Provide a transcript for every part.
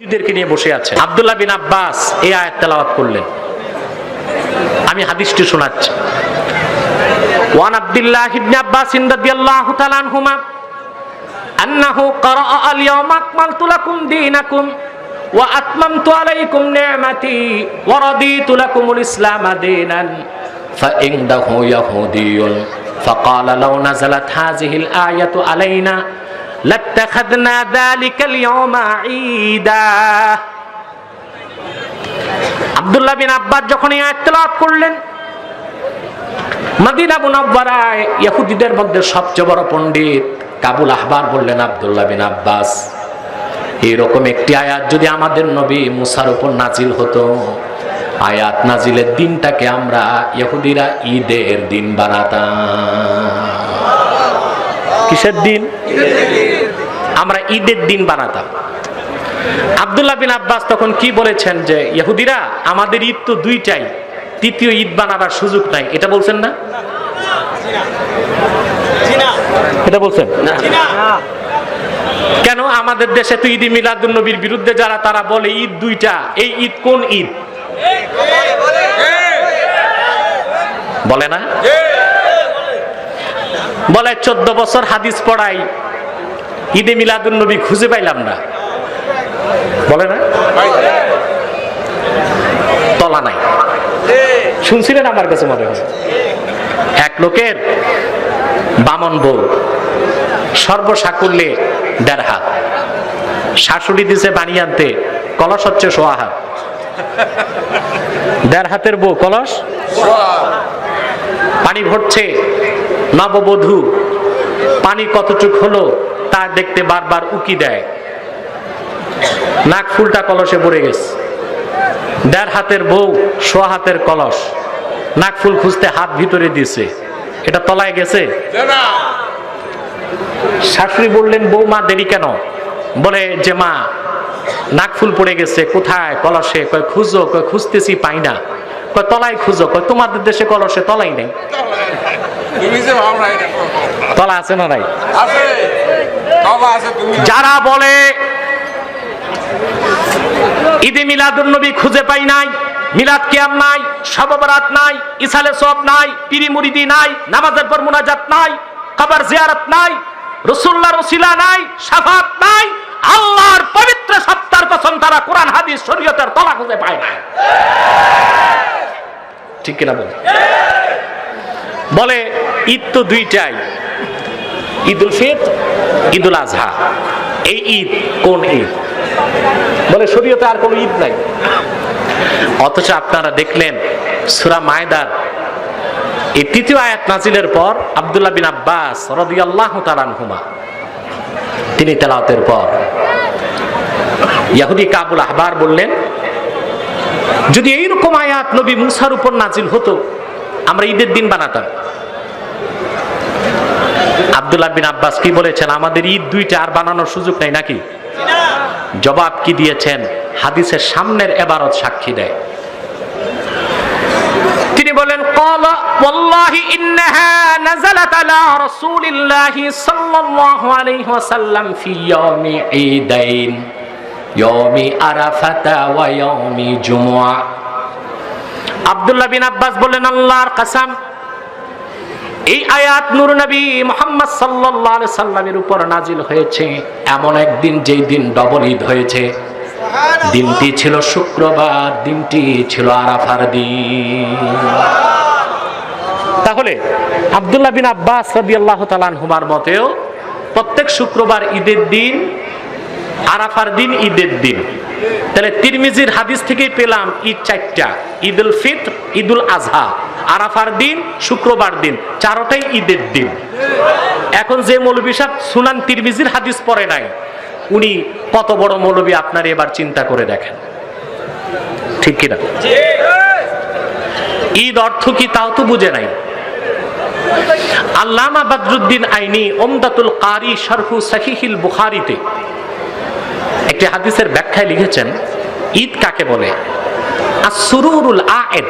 ইহুদিদেরকে নিয়ে বসে আছে আব্দুল্লাহ বিন আব্বাস এই আয়াত তেলাওয়াত করলেন আমি হাদিসটি শোনাচ্ছি ওয়ান আব্দুল্লাহ ইবনে আব্বাস রাদিয়াল্লাহু তাআলা আনহুমা আন্নাহু ক্বারা আল ইয়াওমা আকমালতু লাকুম দীনাকুম ওয়া আতমামতু আলাইকুম নি'মাতি ওয়া রাদিতু লাকুমুল ইসলাম দীনান فإنه يهودي فقال لو نزلت هذه الآية علينا আব্দুল্লাহ বিন আব্বাস যখন এই আয়তলাভ করলেন মাদিনা মুনাব্বারায় ইয়াহুদিদের মধ্যে সবচেয়ে বড় পণ্ডিত কাবুল আহবার বললেন আবদুল্লাহ বিন আব্বাস এরকম একটি আয়াত যদি আমাদের নবী মুসার উপর নাজিল হতো আয়াত নাজিলের দিনটাকে আমরা ইহুদিরা ঈদের দিন বানাতাম। কিসের দিন। আমরা ঈদের দিন বানাতাম। আব্দুল্লাহ বিন আব্বাস তখন কি বলেছেন যে, ইহুদিরা, আমাদের ঈদ তো দুইটাই, তৃতীয় ঈদ বানাবার সুযোগ নাই। এটা বলছেন না? এটা বলছেন? কেন? আমাদের দেশে তো ঈদ মিলাদুল নবীর বিরুদ্ধে যারা, তারা বলে ঈদ দুইটা। এই ঈদ কোন ঈদ? বলে না? বলে, চোদ্দ বছর হাদিস পড়াই। ঈদে মিলাদুল নবী খুঁজে পাইলাম না। বলে না? তলা নাই। শুনছিলেন আমার কাছে মনে হয়? এক লোকের বামন বউ সর্বসাকুল্যে দেড় হাত। শাশুড়ি দিছে বানিয়ে আনতে, কলস হচ্ছে সোয়া হাত। দেড় হাতের বউ কলস? পানি ভরছে নববধূ। পানি কতটুক হলো? তা দেখতে বারবার উকি দেয়। নাক ফুলটা কলসে পড়ে গেছে। দেড় হাতের বউ সোয়া হাতের কলস। নাক ফুল খুঁজতে হাত ভিতরে দিছে এটা তলায় গেছে। শাশুড়ি বললেন বউ মা দেরি কেন? বলে যে মা নাক ফুল পড়ে গেছে। কোথায়? কলসে? কয় খুঁজো। কয় খুঁজতেছি পাই না। কয় তলায় খুঁজো। কয় তোমাদের দেশে কলসে তলাই নেই। তলা আছে না নাই? যারা বলে ঈদে মিলাদুন নবী খুঁজে পাই নাই, মিলাদ কিয়াম নাই, সববরাত নাই, ইসালে সব নাই পিরি মুরিদি নাই, নামাজের পর মুনাজাত নাই, কবর জিয়ারত নাই রসুল্লাহর ওসিলা নাই, সাফাত নাই, আল্লাহর পবিত্র সত্তার কসম তারা কোরআন, হাদিস, শরীয়তের তলা খুঁজে পায় না ঠিক কিনা বলে? বলে, ঈদ তো দুইটাই। ঈদুল ফিতর, ঈদুল আজহা। এই ঈদ কোন ঈদ? বলে, শরীয়তে আর কোনো ঈদ নাই। অথচ আপনারা দেখলেন সুরা মায়দার, এই তৃতীয় আয়াত নাজিলের পর আব্দুল্লাহ বিন আব্বাস রাদিয়াল্লাহু তাআলা আনহুমা, তিনি তেলাওয়াতের পর ইয়াহুদি কাবুল আহবার বললেন, যদি এইরকম আয়াত নবী মুসার উপর নাজিল হতো, আমরা ঈদের দিন বানাতাম। আব্দুল্লাহ বিন আব্বাস কি বলেছেন আমাদের ঈদ দুইটা আর বানানোর সুযোগ নাই নাকি জবাব কি দিয়েছেন হাদিসের সামনের এবারত সাক্ষী দেয় তিনি বলেন قال والله انها نزلت على رسول الله صلى الله عليه وسلم في يوم عيدين يوم عرفة ويوم جمعة আব্দুল্লাহ বিন আব্বাস বললেন আল্লাহর কসম এই আয়াত নূর নবী মোহাম্মদ আলাইহি সাল্লামের উপর নাজিল হয়েছে। এমন একদিন যেই দিন ডবল ঈদ হয়েছে। দিনটি ছিল শুক্রবার দিনটি ছিল আরাফার দিন। তাহলে আব্দুল্লাহ বিন আব্বাস রাদিয়াল্লাহু তাআলা আনহুমার মতেও প্রত্যেক শুক্রবার ঈদের দিন আরাফার দিন ঈদের দিন। তাহলে তিরমিজির হাদিস থেকেই পেলাম ঈদ চারটা। ঈদুল ফিতর, ঈদুল আজহা। আরাফার দিন, শুক্রবার দিন, চারোটাই ঈদের দিন। এখন যে মৌলবী সাহেব সুনান তিরমিজির হাদিস পড়ে নাই, উনি কত বড় মৌলবী আপনার এবার চিন্তা করে দেখেন। ঠিক কিনা? ঈদ অর্থ কি তাও তো বুঝে নাই। আল্লামা বদরুদ্দিন আইনি, ওমদাতুল কারি শরফু সহিহিল বুখারিতে। একটি হাদিসের ব্যাখ্যায় লিখেছেন, ঈদ কাকে বলে? সুরুরুল আয়েদ।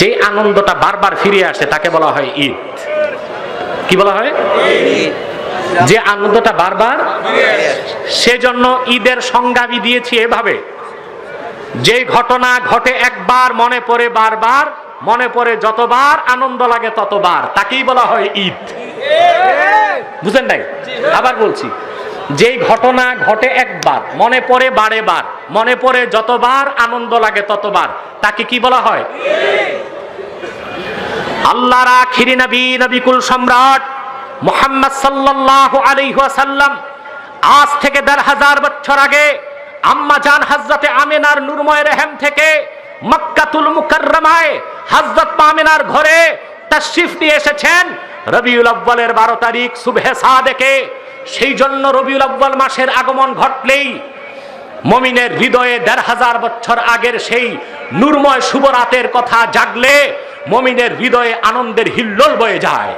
যে আনন্দটা বারবার ফিরে আসে, তাকে বলা হয় ঈদ। কি বলা হয়? যে আনন্দটা বারবার সেজন্য ঈদের সংজ্ঞাবি দিয়েছি এভাবে। যে ঘটনা ঘটে একবার মনে পড়ে বারবার, মনে পড়ে যতবার আনন্দ লাগে ততবার, তাকেই বলা হয় ঈদ। বুঝেন নাই? আবার বলছি যেই ঘটনা ঘটে একবার, মনে পড়ে বারে বার, মনে পড়ে যতবার আনন্দ লাগে ততবার, তাকে কি বলা হয়? আল্লাহর আখিরি নবী, নবিকুল সম্রাট মোহাম্মদ সাল্লাল্লাহু আলাইহি ওয়াসাল্লাম, আজ থেকে দেড় হাজার বছর আগে আম্মা জান হযরতে আমিনার নূরময় রেহেম থেকে মক্কাতুল মুকাররমায় হযরত আমিনার ঘরে তাশরিফ নিয়ে এসেছেন। রবিউল আব্বালের বারো তারিখ সুবহে সাদেকে সেই জন্য রবিউল আব্বাল মাসের আগমন ঘটলেই মমিনের হৃদয়ে দেড় হাজার বছর আগের সেই নূরময় শুভরাতের কথা জাগলে মমিনের হৃদয়ে আনন্দের হিল্লোল বয়ে যায়।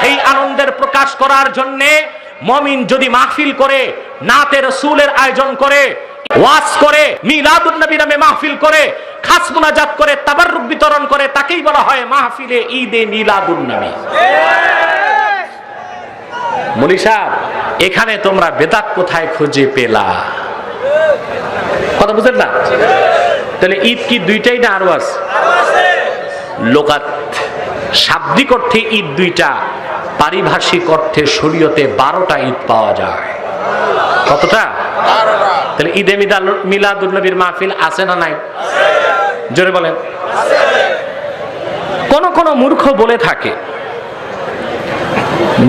সেই আনন্দের প্রকাশ করার জন্যে মমিন যদি মাহফিল করে, নাতে রসুলের আয়োজন করে, ওয়াজ করে, মিলাদুন নবী নামে মাহফিল করে, খাস মুনাজাত করে, তাবাররুক বিতরণ করে, তাকেই বলা হয় মাহফিলে ঈদে মিলাদুন নবী। মনি সাহেব এখানে তোমরা বেদাত কোথায় খুঁজে পেলা? কথা বুঝেন না? তাহলে ঈদ কি দুইটাই না আরও আছে? লোকাত শাব্দিক অর্থে ঈদ দুইটা পারিভাষিক অর্থে শরীয়তে বারোটা ঈদ পাওয়া যায়। কতটা? তাহলে ঈদে মিলাদ মিলাদুল নবীর মাহফিল আছে না নাই? জোরে বলেন। কোন কোন মূর্খ বলে থাকে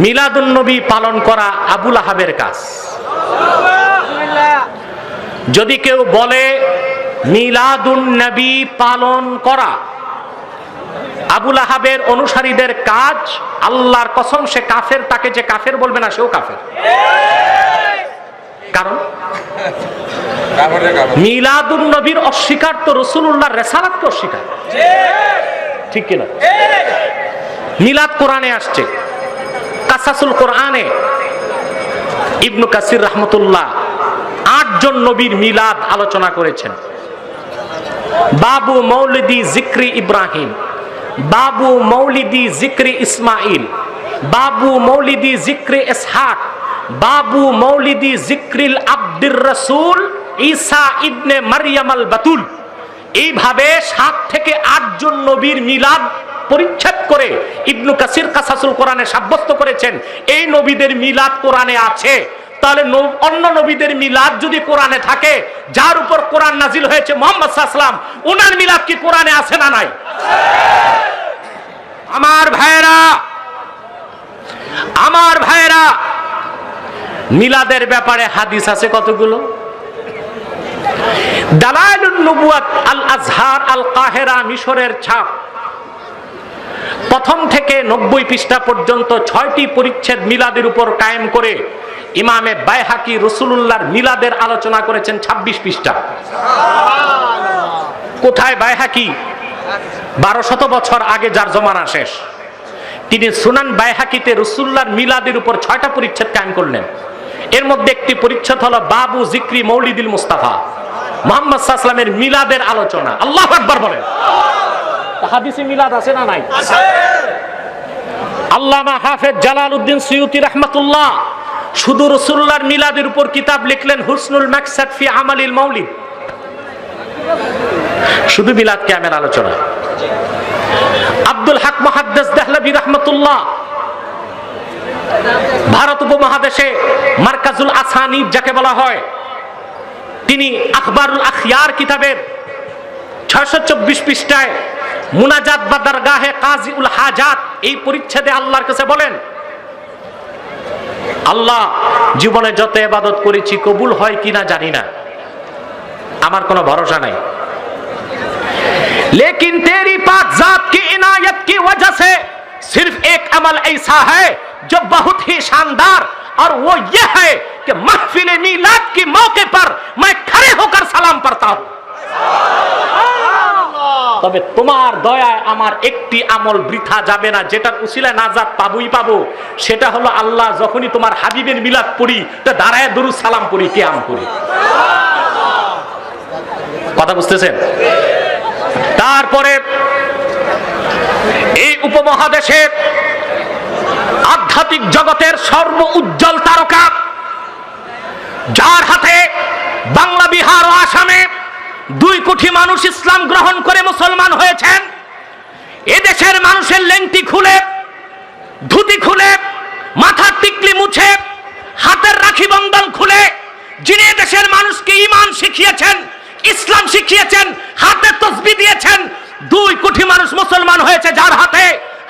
মিলাদুল নবী পালন করা আবুল আহাবের কাজ। যদি কেউ বলে, মিলাদুন নবী পালন করা আবুল আহাবের অনুসারীদের কাজ, আল্লাহর কসম, সে কাফের, তাকে যে কাফের বলবে না, সেও কাফের। কারণ? মিলাদুন নবীর অস্বীকার তো রসুল্লাহ রেসালাতকে অস্বীকার। ঠিক কিনা? মিলাদ কোরআনে আসছে। কাসাসুল কোরআনে ইবনু কাসির রহমতুল্লাহ আটজন নবীর মিলাদ আলোচনা করেছেন। বাবু মৌলিদি জিক্রি ইব্রাহিম, বাবু মৌলিদি জিক্রি ইসমাইল, বাবু মৌলিদি জিক্রি ইসহাক, বাবু মৌলিদি জিক্রিল আব্দুর রসুল ঈসা ইবনে মারিয়াম আল বাতুল এইভাবে সাত থেকে আটজন নবীর মিলাদ পরিচ্ছেদ করে ইবনু কাসির কাসাসুল কোরআনে সাব্যস্ত করেছেন, এই নবীদের মিলাদ কোরআনে আছে। তাহলে অন্য নবীদের মিলাদ যদি কোরআনে থাকে, যার উপর কোরআন নাজিল হয়েছে মোহাম্মদ সাল্লাম ওনার মিলাদ কি কোরআনে আছে না নাই? আমার ভাইয়েরা আমার ভাইয়েরা, মিলাদের ব্যাপারে হাদিস আছে কতগুলো? দালাইলুন নবুয়াত আল আজহার আল কাহেরা মিশরের ছাপ। প্রথম থেকে নব্বই পৃষ্ঠা পর্যন্ত ছয়টি পরিচ্ছেদ মিলাদের উপর কায়েম করে ইমামে বাইহাকি রসুলুল্লাহর মিলাদের আলোচনা করেছেন ২৬ পৃষ্ঠা। কোথায় বাইহাকি? বারো শত বছর আগে যার জমানা শেষ। তিনি সুনান বাইহাকিতে রসুল্লাহর মিলাদের উপর ছয়টা পরিচ্ছেদ কায়েম করলেন। এর মধ্যে একটি পরিচ্ছেদ হলো বাবু জিক্রি মৌলিদুল মুস্তাফা। মোহাম্মদ সাল্লামের মিলাদের আলোচনা। আল্লাহ আকবার বলেন। হাদিসে মিলাদ আছে না নাই? আল্লামা হাফেজ জালাল উদ্দিন সৈয়দি রহমতুল্লাহ শুধু রসুল্লাহর মিলাদের উপর কিতাব লিখলেন হুসনুল মাকসাদ ফি আমালিল মৌলিদ শুধু মিলাদ ক্যামের আলোচনা। আব্দুল হক মহাদ্দেস দেহলবি রহমতুল্লাহ ভারত উপমহাদেশে মার্কাজুল আসানি যাকে বলা হয় তিনি আখবারুল আখিয়ার কিতাবের ছয়শো চব্বিশ পৃষ্ঠায় মুনাজাত বা দরগাহে কাজী উল হাজাত এই পরিচ্ছেদে আল্লাহর কাছে বলেন আল্লাহ জীবনে যত এবাদত করেছি কবুল হয় কিনা জানি না আমার কোনো ভরসা নাই लेकिन तेरी पाक जात की इनायत की वजह से सिर्फ एक अमल ऐसा है जो बहुत ही शानदार और वो ये है कि महफिल मीलाद के मौके पर मैं खड़े होकर सलाम पढ़ता हूं তবে তোমার দয়ায় আমার একটি আমল বৃথা যাবে না। যেটার উসিলায় নাজাত পাবই পাবো, সেটা হলো আল্লাহ যখনই তোমার হাবিবের মিলাদ পড়ি, তা দাঁড়ায় দরু সালাম পড়ি, কেয়াম করি। কথা বুঝতেছেন? তারপরে এই উপমহাদেশের আধ্যাত্মিক জগতের সর্ব উজ্জ্বল তারকা, যার হাতে বাংলা, বিহার ও আসামে দুই কোটি মানুষ ইসলাম গ্রহণ করে মুসলমান হয়েছেন। এদেশের মানুষের লেংটি খুলে, ধুতি খুলে, মাথার টিকলি মুছে, হাতের রাখি বন্ধন খুলে, যিনি দেশের মানুষকে ইমান শিখিয়েছেন, ইসলাম শিখিয়েছেন, হাতে তসবি দিয়েছেন, দুই কোটি মানুষ মুসলমান হয়েছে যার হাতে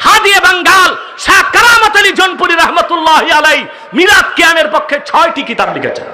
হাদিয়ে বাঙ্গাল শাহ কারামত আলী জনপুরি রহমতুল্লাহ আলাই মিরাত কিয়ামের পক্ষে ছয়টি কিতাব লিখেছেন।